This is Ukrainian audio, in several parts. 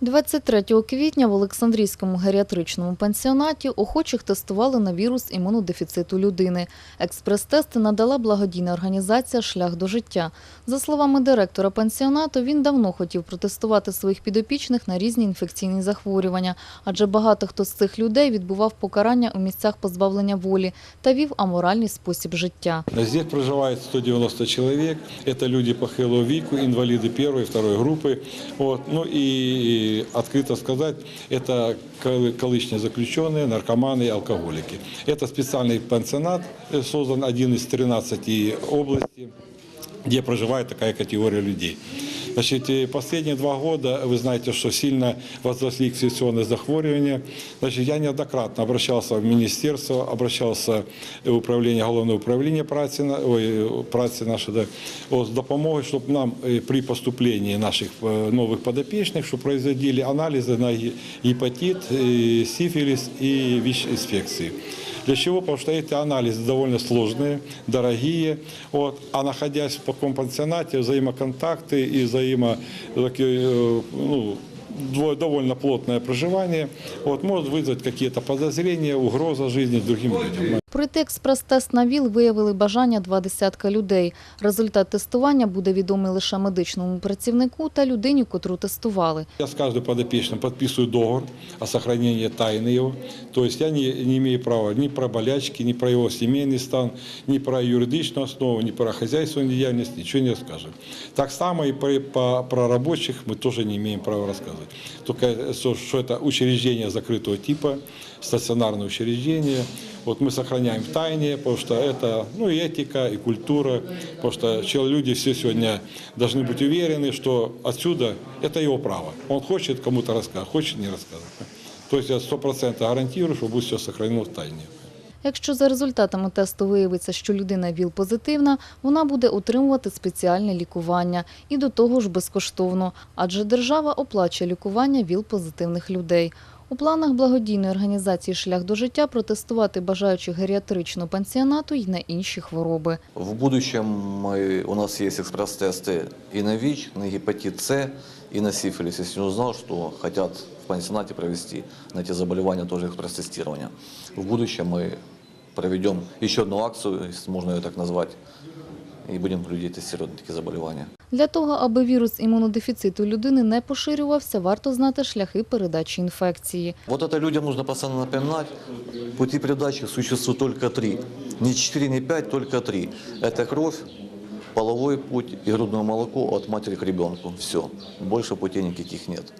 23 квітня в Олександрійському геріатричному пансіонаті охочих тестували на вірус імунодефіциту людини. Експрес-тести надала благодійна організація Шлях до життя. За словами директора пансіонату, він давно хотів протестувати своїх підопічних на різні інфекційні захворювання, адже багато хто з цих людей відбував покарання у місцях позбавлення волі та вів аморальний спосіб життя. Здесь проживает 190 человек. Это люди похилого веку, инвалиды первой и второй группы. Вот. Ну и открыто сказать, это кол- колышные заключенные, наркоманы и алкоголики. Это специальный пансионат, э, создан один из 13 областей, где проживает такая категория людей. Значит, и последние два года, вы знаете, что сильно возросли инфекционные захворювания. Значит, я неоднократно обращался в министерство, обращался в управление, головное управление праці, на- ой, праці наше, да, вот, с допомогой, чтобы нам э, при поступлении наших э, новых подопечных, чтобы производили анализы на ге- гепатит, э, сифилис и ВИЧ-инфекции. Для чего? Потому что эти анализы довольно сложные, дорогие. Вот. А находясь в таком пансионате, взаимоконтакты и взаимо, такие, э, ну, дво- довольно плотное проживание вот, может вызвать какие-то подозрения, угроза жизни другим людям. Пройти експрес-тест на ВІЛ виявили бажання два десятка людей. Результат тестування буде відомий лише медичному працівнику та людині, котру тестували. Я с каждым подопечным подписываю договор о сохранении тайны его. То есть я не, не имею права ни про болячки, ни про его семейный стан, ни про юридичную основу, ни про хозяйственную деятельность, ничего не расскажем. Так само и про, по- про рабочих мы тоже не имеем права рассказывать. Только э, что, что это учреждение закрытого типа, стационарное учреждение. Вот мы сохраняем в тайне, потому что это ну, и этика, и культура, потому что чел- люди все сегодня должны быть уверены, что отсюда это его право. Он хочет кому-то рассказать, хочет не рассказывать. То есть я сто процентов гарантирую, что будет все сохранено в тайне. Якщо за результатами тесту виявиться, що людина ВІЛ-позитивна, вона буде отримувати спеціальне лікування і до того ж безкоштовно, адже держава оплачує лікування ВІЛ-позитивних людей. У планах благодійної організації Шлях до життя протестувати бажаючих геріатричного пансіонату й на інші хвороби. В будущем мы, у нас есть экспресс-тесты и на ВИЧ, на гепатит С, и на сифилис. Если не узнал, что хотят в пансионате провести на эти заболевания тоже экспресс-тестирование. В будущем мы проведем еще одну акцию, если можно ее так назвать, и будем людей тестировать на такие заболевания. Для того, аби вірус імунодефіциту людини не поширювався, варто знати шляхи передачі інфекції. Вот это людям нужно постоянно напоминать. Пути передачи существует только три. Не четыре, не пять, только три. Это кровь, половой путь и грудное молоко от матери к ребенку. Все. Больше путей никаких нет.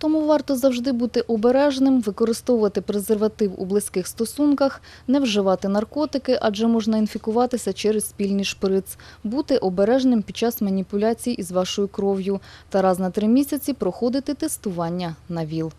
Тому варто завжди бути обережним, використовувати презерватив у близьких стосунках, не вживати наркотики, адже можна інфікуватися через спільний шприц, бути обережним під час маніпуляцій із вашою кров'ю та раз на три місяці проходити тестування на ВІЛ.